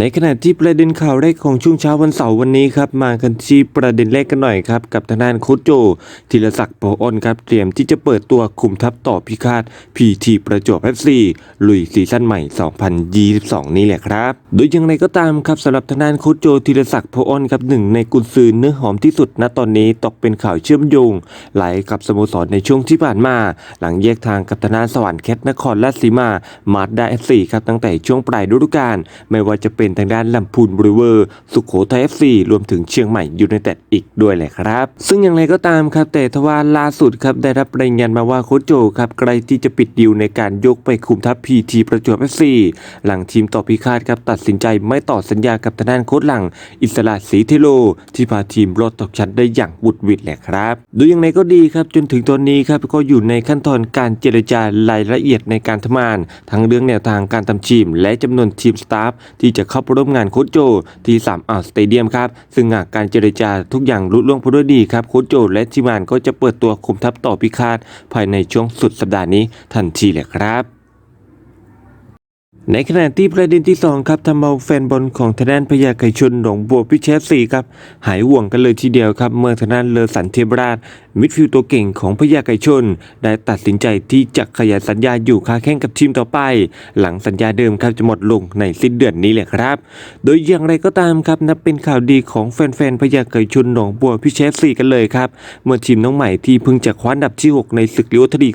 ในขณะที่ประเด็นข่าวแรกของช่วงเช้าวันเสาร์วันนี้ครับมากันที่ประเด็นแรกกันหน่อยครับกับทางด้านโคชโจธีรศักดิ์โปอ้นครับเตรียมที่จะเปิดตัวคุมทัพต่อพิฆาตพีทีประจวบเอฟซีลุยซีซั่นใหม่ 2022 นี้แหละครับ โดยอย่างไรก็ตามครับสำหรับทางด้านโคชโจธีรศักดิ์โปอ้นครับหนึ่งในกุนซือเนื้อหอมที่สุดณตอนนี้ตกเป็นข่าวเชื่อมโยงไหลกับสโมสรในช่วงที่ผ่านมา หลังแยกทางกับทางด้านสวรรค์แคทนครราชสีมามาดได้เอฟซีครับตั้งแต่ช่วงปลายฤดูกาลไม่ว่าจะเป็น็นทางด้านลำพูนบริเวอร์ สุขโขทัยเอฟซีรวมถึงเชียงใหม่ยูไนเต็ดอีกด้วยแหละครับ ซึ่งอย่างไรก็ตามครับ แต่ทว่าล่าสุดครับได้รับรายงานมาว่าโคชโจครับใกล้ที่จะปิดดีลในการยกไปคุมทัพพีทีประจวบเอฟซีหลังทีมต่อพิฆาตครับตัดสินใจไม่ต่อสัญญากับทางด้านโค้ชหลัง อิสระศรีเทโล ที่พาทีมรอดตกชั้นได้อย่างบุดวิดแหละครับดูอย่างไรก็ดีครับจนถึงตอนนี้ครับก็อยู่ในขั้นตอนการเจรจารายละเอียดในการทำงาน ทั้งเรื่องแนวทางการทำทีม และจำนวนทีมสตาฟที่จะเข้าร่วมงานโค้ชโจที่สามอ่าวสเตเดียมครับ ซึ่งหากการเจรจาทุกอย่างลุล่วงไปด้วยดีครับโค้ชโจและทีมงานก็จะเปิดตัวคุมทัพต่อพิคาตภายในช่วงสุดสัปดาห์นี้ทันทีเลยครับ ในขณะที่ประเด็นที่ 2 ครับทำเอาแฟนบอลของทางด้านพญาไก่ชนหนองบัวพิเชษสีครับ หายห่วงกันเลยทีเดียวครับ เมื่อทางด้านเลอสันเทบราช มิดฟิลด์ตัวเก่งของพญาไก่ชน ได้ตัดสินใจที่จะขยายสัญญาอยู่ค้าแข่งกับทีมต่อไป หลังสัญญาเดิมครับจะหมดลงในสิ้นเดือนนี้แหละครับ โดยอย่างไรก็ตามครับนับเป็นข่าวดีของแฟนๆพญาไก่ชนหนองบัวพิเชษสีกันเลยครับเมื่อทีมน้องใหม่ที่เพิ่งจะคว้าดับที่ 6 ในศึกลีโอทลีก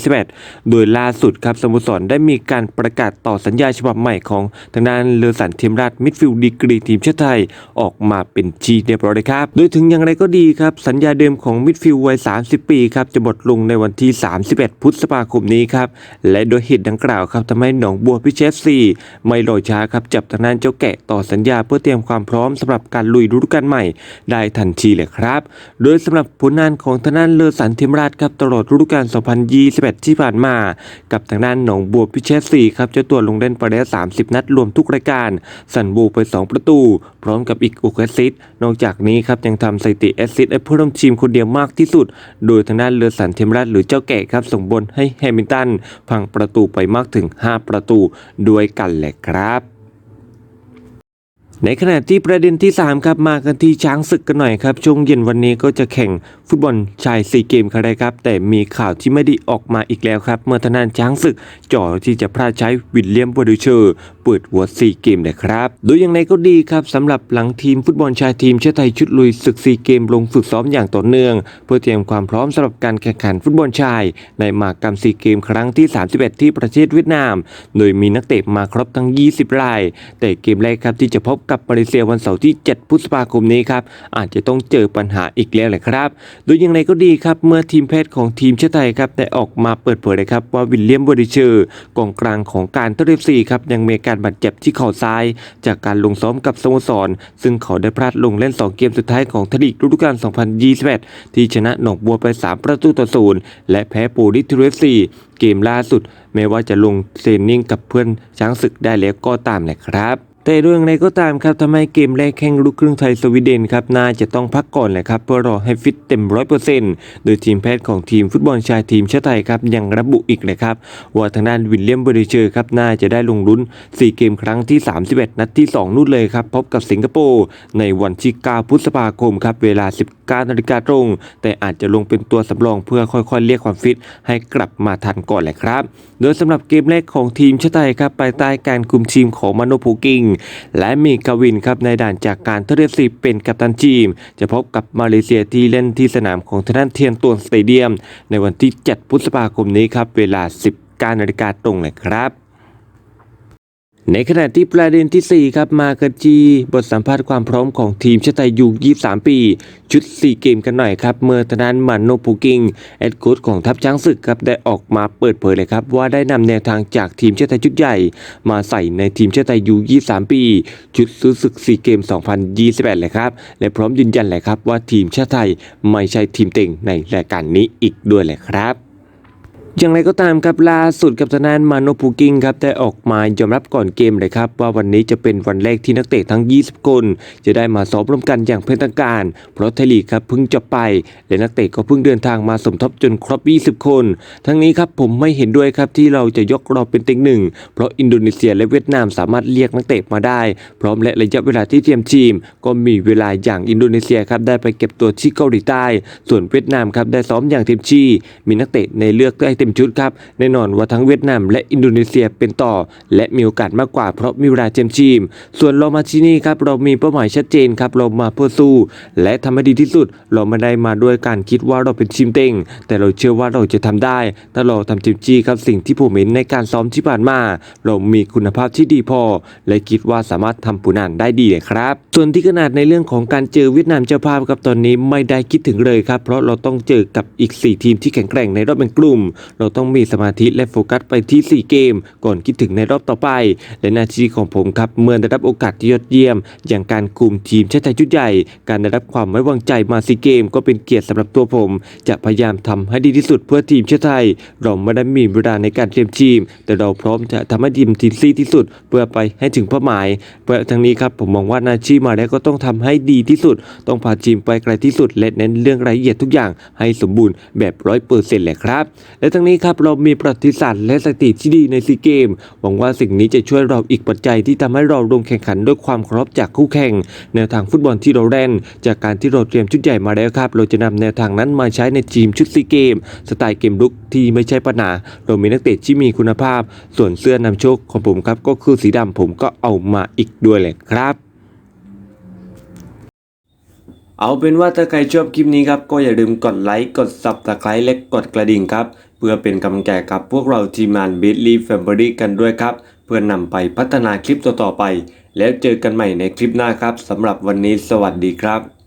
2021โดยล่าสุดครับสโมสรได้มีการประกาศต่อสัญญาฉบับใหม่ของทางด้านเลอสันเทียมราชมิดฟิลด์ดีกรีทีมชาติไทยออกมาเป็นชีเรียบร้อยเลยครับ โดยถึงอย่างไรก็ดีครับ สัญญาเดิมของมิดฟิลด์วัย 30 ปีครับจะหมดลงในวันที่ 31 พฤษภาคมนี้ครับและโดยเหตุดังกล่าวครับทำให้หนองบัวพิเชษซีไม่รอช้าครับจับทางด้านเจ้าแกะต่อสัญญาเพื่อเตรียมความพร้อมสำหรับการลุยฤดูกาลใหม่ได้ทันทีเลยครับ โดยสำหรับผลงานของทางด้านเลอสันเทียมราชครับตลอดฤดูกาล 2021 ที่ผ่านมา กับทางด้านหนองบัวพิเชษซีครับเจ้าตัวลงเล่นไปแล้ว 30 นัดรวมทุกรายการ สันบูไป 2 ประตู พร้อมกับอีกอุกแอซิสต์นอกจากนี้ครับยังทำสถิติแอซิสต์ให้ผู้ร่วมทีมคนเดียวมากที่สุด โดยทางด้านเรือสันเทมราตหรือเจ้าแก่ครับส่งบอลให้แฮมิลตันพังประตูไปมากถึง 5 ประตูด้วยกันแหละครับ ในขณะที่ประเด็นที่ 3 ครับมากันที่ช้างศึกกันหน่อยครับ ช่วงเย็นวันนี้ก็จะแข่งฟุตบอลชายซีเกมครับได้ครับ แต่มีข่าวที่ไม่ได้ออกมาอีกแล้วครับ เมื่อทางด้านช้างศึกจ่อที่จะพลาดใช้วิลเลียมบอดูเชอร์เปิดหัวซีเกมนะครับ โดยอย่างไรก็ดีครับสำหรับหลังทีมฟุตบอลชายทีมชาติไทยชุดลุยศึกซีเกมลงฝึกซ้อมอย่างต่อเนื่อง เพื่อเตรียมความพร้อมสำหรับการแข่งขันฟุตบอลชาย ในมากรรมซีเกมครั้งที่ 31 ที่ประเทศเวียดนาม โดยมีนักเตะมาครบทั้ง 20 ราย แต่เกมแรกครับที่จะพบกับมาเลเซียวันเสาร์ที่ 7 พฤษภาคมนี้ครับอาจจะต้องเจอปัญหาอีกแล้วแหละครับโดยอย่างไรก็ดีครับเมื่อทีมแพทย์ของทีมชาติไทยครับได้ออกมาเปิดเผยเลยครับว่าวิลเลียมบอดิเชอร์กองกลางของการเทเรฟซีครับยังมีการบาดเจ็บที่เข่าซ้าย จากการลงซ้อมกับสโมสร ซึ่งเขาได้พลาดลงเล่น 2 เกมสุดท้ายของทลีกฤดูกาล 2021 ที่ชนะหนองบัวไป 3 ประตูต่อศูนย์และแพ้ปูริทเรฟซีเกมล่าสุดแม้ว่าจะลงเทรนนิ่งกับเพื่อนช้างศึกได้แล้วก็ตามแหละครับ แต่เรื่องใดก็ตามครับทำให้เกมแรกแข่งลูกครึ่งไทยสวีเดนครับน่าจะต้องพักก่อนแหละครับเพื่อรอให้ฟิตเต็มร้อยเปอร์เซ็นต์โดยทีมแพทย์ของทีมฟุตบอลชายทีมชาติไทยครับยังระบุอีกนะครับว่าทางด้านวิลเลียมเบอร์เชอร์ครับน่าจะได้ลงลุ้น 4 เกมครั้งที่ 31 นัดที่ 2 นู่นเลยครับพบกับสิงคโปร์ในวันที่ 9 พฤษภาคมครับเวลา 9นาฬิกาตรง แต่อาจจะลงเป็นตัวสำรองเพื่อค่อยๆ เรียกความฟิตให้กลับมาทันก่อนแหละครับ โดยสำหรับเกมแรกของทีมชาติไทยครับภายใต้การคุมทีมของมาโนภูกิง และมีกวินครับในด่านจากการเทเรซีเป็นกัปตันทีม จะพบกับมาเลเซียที่เล่นที่สนามของทางด้านเทียนตวนสเตเดียม ในวันที่ 7 พฤษภาคมนี้ครับเวลา 19นาฬิกาตรงเลยครับ ในขณะที่ประเด็นที่ 4 ครับมากันที่บทสัมภาษณ์ความพร้อมของทีมชาติไทยยู23 ปี ชุด 4 เกมกันหน่อยครับ เมื่อทางด้านมันโนปูกิงแอดโค้ชของทัพช้างศึกครับได้ออกมาเปิดเผยเลยครับ ว่าได้นำแนวทางจากทีมชาติไทยชุดใหญ่ มาใส่ในทีมชาติไทยยู23 ปี ชุดซื้อศึก 4 เกม 2028 เลยครับและพร้อมยืนยันเลยครับว่าทีมชาติไทยไม่ใช่ทีมเต็งในรายการนี้อีกด้วยเลยครับ อย่างไรก็ตามครับล่าสุดกับทางด้านมาโนพูกิงครับได้ออกมายอมรับก่อนเกมเลยครับว่าวันนี้จะเป็นวันแรกที่นักเตะทั้ง 20 คน จะได้มาซ้อมร่วมกันอย่างเป็นทางการ เพราะไทยลีกครับเพิ่งจบไป และนักเตะก็เพิ่งเดินทางมาสมทบจนครบ 20 คน ทั้งนี้ครับผมไม่เห็นด้วยครับที่เราจะยกเราเป็นเต็งหนึ่งเพราะอินโดนีเซียและเวียดนามสามารถเรียกนักเตะมาได้ พร้อมและระยะเวลาที่เตรียมทีม ก็มีเวลาอย่างอินโดนีเซียครับได้ไปเก็บตัวที่เกาหลีใต้ ส่วนเวียดนามครับได้ซ้อมอย่างเต็มที่มีนักเตะในเลือกได้เต็มชุดครับแน่นอนว่าทั้งเวียดนามและอินโดนีเซียเป็นต่อ และมีโอกาสมากกว่าเพราะมีเวลาเตรียมทีม ส่วนเรามาที่นี่ครับเรามีเป้าหมายชัดเจนครับเรามาเพื่อสู้ และทำให้ดีที่สุดเราไม่ได้มาด้วยการคิดว่าเราเป็นทีมเต็ง แต่เราเชื่อว่าเราจะทำได้ถ้าเราทำเต็มที่ครับสิ่งที่ผมเห็นในการซ้อมที่ผ่านมา เรามีคุณภาพที่ดีพอ และคิดว่าสามารถทำผลงานได้ดีเลยครับ ส่วนที่ขนาดในเรื่องของการเจอเวียดนามเจ้าภาพครับตอนนี้ไม่ได้คิดถึงเลยครับเพราะเราต้องเจอกับอีก 4 ทีมที่แข็งแกร่งในรอบเป็นกลุ่มเราต้องมีสมาธิและโฟกัสไปที่ 4 เกม ก่อนคิดถึงในรอบต่อไป และหน้าที่ของผมครับเมื่อได้รับโอกาสที่ยอดเยี่ยม อย่างการคุมทีมชาติไทยชุดใหญ่ การได้รับความไว้วางใจมาซีเกม ก็เป็นเกียรติสำหรับตัวผม จะพยายามทำให้ดีที่สุดเพื่อทีมชาติไทย เราไม่ได้มีเวลาในการเตรียมทีม แต่เราพร้อมจะทำให้ทีมทีมซีที่สุด เพื่อไปให้ถึงเป้าหมายเพื่อทางนี้ครับผมมองว่านาชีมาแล้วก็ต้องทำให้ดีที่สุด ต้องพาทีมไปไกลที่สุดและเน้นเรื่องรายละเอียดทุกอย่างให้สมบูรณ์แบบร้อยเปอร์เซ็นต์แหละครับและทั้งนี้ครับเรามีประวัติศาสตร์และสถิติที่ดีในซีเกม หวังว่าสิ่งนี้จะช่วยเราอีกปัจจัยที่ทำให้เราลงแข่งขันด้วยความเคารพจากคู่แข่ง แนวทางฟุตบอลที่เราเล่นจากการที่เราเตรียมชุดใหญ่มาแล้วครับ เราจะนำแนวทางนั้นมาใช้ในทีมชุดซีเกม สไตล์เกมลุกที่ไม่ใช่ปัญหาเรามีนักเตะที่มีคุณภาพ ส่วนเสื้อนำโชคของผมครับก็คือสีดำผมก็เอามาอีกด้วยเลยครับเอาเป็นว่าถ้าใครชอบคลิปนี้ครับ ก็อย่าลืมกดไลค์ กด subscribe และกดกระดิ่งครับ เพื่อเป็นกำลังใจกับพวกเราทีมงาน b i t l y Family กันด้วยครับ เพื่อนำไปพัฒนาคลิปต่อๆไป แล้วเจอกันใหม่ในคลิปหน้าครับสำหรับวันนี้สวัสดีครับ